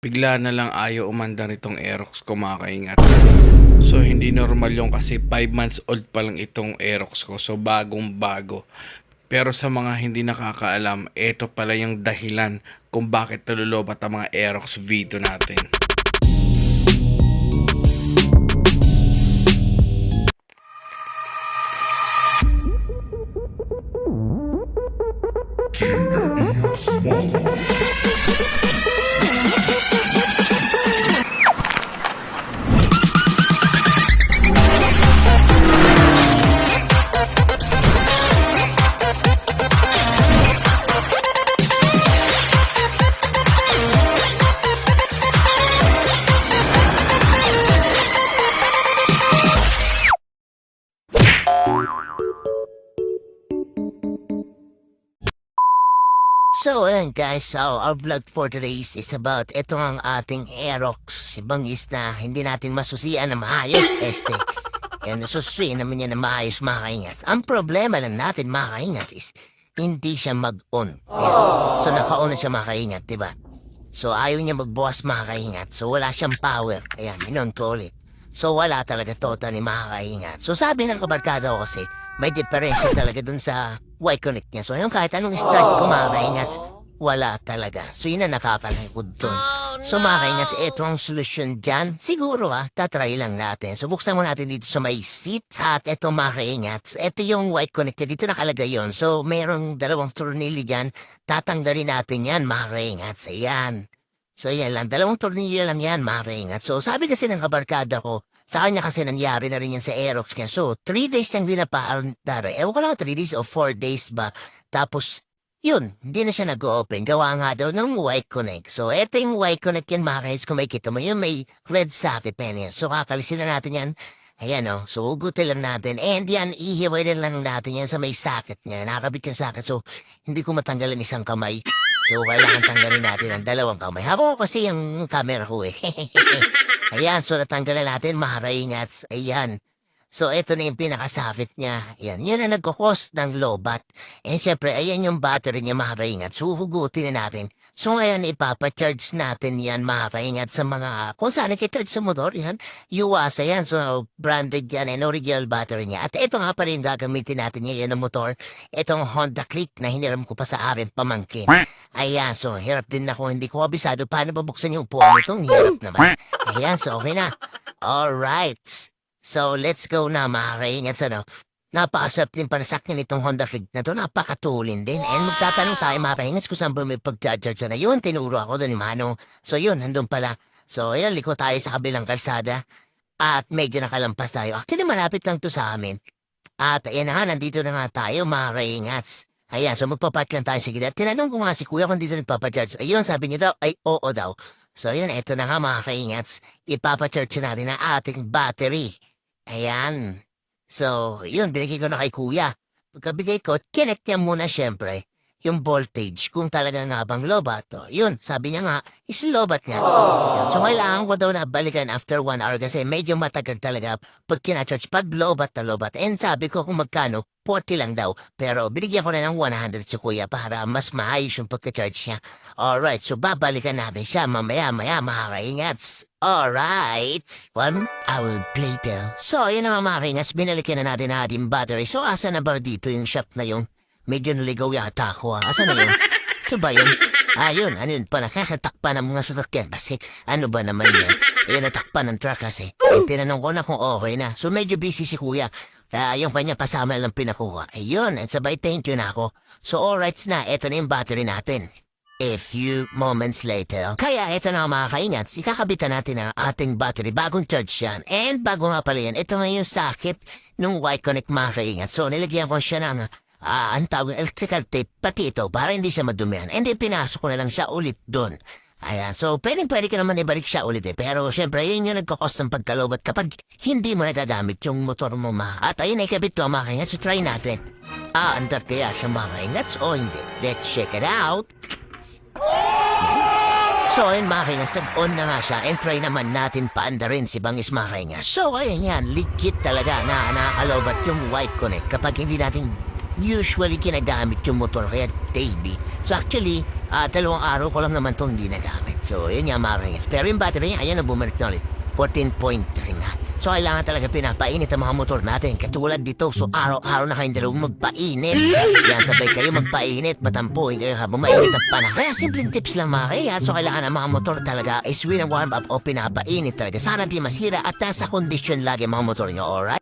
Bigla na lang ayaw umandar itong Aerox ko mga kaingat. So hindi normal yung kasi 5 months old pa lang itong Aerox ko. So bagong bago. Pero sa mga hindi nakakaalam, ito pala yung dahilan kung bakit nalulobat ang mga Aerox V2 natin. So, ayan guys, so our vlog for today is about ito ang ating Aerox. Bangis na hindi natin masusian na maayos, este. Yan, nasusuin naman niya na maayos mga. Ang problema lang natin mga kaingat is hindi siya mag-on. So, naka-on na siya mga kaingat, di ba? So, ayaw niya magbukas mga. So, wala siyang power. Ayan, in-control it. So, wala talaga total ni mga. So, sabi ng kabarkada ko kasi, may diferensya talaga dun sa Y-Connect niya. So, yung kahit anong start ko mga kaingat, wala talaga. So, yun ang nakakalangkod dun. So, mga kaingat, ito ang solusyon dyan. Siguro ah, tatry lang natin. So, buksan mo natin dito sa may seat. At ito mga kaingat, ito yung Y-Connect. Dito nakalagay yon So, merong dalawang tornilyo dyan. Tatanggalin natin yan, mga kaingat. So, yan. Lang. Dalawang tornilyo lang yan, mga kaingat. So, sabi kasi ng kabarkada ko, sa kanya kasi nangyari na rin yan sa Aerox niya. So, three days niyang dinapaandar. Ewan ko lang, three days o four days ba. Tapos, yun, hindi na siya nag-open. Gawa nga daw ng Y-Connect. So, eto yung Y-Connect yan, mga kainis. Kung makikita mo, yun may red socket pa yan. So, kakalisin na natin yan. Ayan o, so ugutin lang natin. And yan, ihiway na lang natin yan sa may socket niya. Nakakabit yung socket. So, hindi ko matanggalan isang kamay. So, kailangan tanggalin natin ang dalawang kamay. Habo ko kasi yung camera ko eh. Ayan, so natanggalan natin, maharaingats. Ayan. So, ito na yung pinakasafit niya. Ayan, yun ang nagkakos ng lobat. And syempre, ayan yung battery niya, maharaingat. So, hugutin na natin. So, ngayon, ipapacharge natin yan, maharaingat, sa mga, kung saan nakicharge sa motor, yan. Yuwasa yan. So, branded yan and original battery niya. At ito nga pa rin gagamitin natin ngayon ng motor. Itong Honda Click na hiniram ko pa sa akin pamangkin. Ayan, so hirap din ako. Hindi ko abisado paano babuksan yung upuan nitong hirap naman. Ayan, so okay na. Alright. So let's go na mga kaingat sa no. Napakasarap din para sa akin itong Honda Click na to. Napakatulin din. And magtatanong tayo mga kaingat kung saan ba may na yun. Tinuro ako doon ni Mano. So yun, nandun pala. So ayan, liko tayo sa kabilang kalsada. At medyo nakalampas tayo. Actually, malapit lang to sa amin. At ayan na nandito na nga tayo mga kaingats. Ayan, so magpapark lang tayo sa gilid. Tinanong ko nga si kuya kung dito nagpapacharge. Ayun, sabi niya daw, ay oo daw. So yun, eto na nga mga kaingats. Ipapacharge natin ang ating battery. Ayan. So, yun, binigay ko na kay kuya. Pagkabigay ko, kinect niya muna syempre yung voltage kung talaga nga bang lobat. O, yun, sabi niya nga, is lobat niya. Yun, so, kailangan ko daw na balikan after one hour kasi medyo matagal talaga pag kinacharge, pag lobat na lobat. And sabi ko kung magkano, 40 lang daw. Pero binigyan ko na ng 100 si kuya para mas maayos yung pagka-charge niya. Alright, so babalikan natin siya mamaya-maya mga kaingats. Alright. One hour later. So, yun na mga kaingats, binalikan na natin ang ating battery. So, asa na ba dito yung shop na yung Medyo naligaw yata ako ah. Asa na yun? Ito ba yun? Ah, yun. Ano yun pa? Nakakatakpan ng mga sasakyan kasi ano ba naman yan? Ayun, natakpan ng truck kasi. Eh, tinanong ko na kung okay na. So, medyo busy si kuya. Kaya yung kanya kasama lang pinakuha. Ayun, at sabay thank you na ako. So, alright na. Ito na yung battery natin. A few moments later. Kaya ito na mga kaingat, ikakabitan natin ang ating battery. Bagong charge yan. And bago nga pala yan, ito na yung socket ng Y-Connect mga kaingat. So, nilagyan ko siya ng Ah, ang tawag electrical tape, pati ito, para hindi siya madumihan. And then, pinasok ko na lang siya ulit doon. Ayan, so pwedeng pwede ka naman ibalik siya ulit eh. Pero syempre, yun yung nagkakos ng pagkalobat kapag hindi mo nagagamit yung motor mo ma. At ayun, ikabit ko mga kaingat, so try natin. Ah, andar kaya siya mga kaingats o hindi? Let's check it out. So ayun mga kaingas, nag-on na nga siya and try naman natin paandarin si Bangis mga. So ayun yan, likit talaga na nakakalobat yung white connect kapag hindi natin usually kinagamit yung motor kaya daily. So actually, Ah, dalawang araw ko lang naman itong hindi. So, yun nga mga kainis. Pero yung battery, ayan na bumalik na ulit. 14.3 na. So, kailangan talaga pinapainit ang mga motor natin. Katulad dito, so araw-araw na kayong dalawang magpainit. Yan, sabay kayo magpainit, matampuin kayo habang mainit ang panahon. Kaya simpleng tips lang mga kaya. So, kailangan ang mga motor talaga is win warm up o pinapainit talaga. Sana di masira at nasa kondisyon lagi ang mga motor nyo, alright?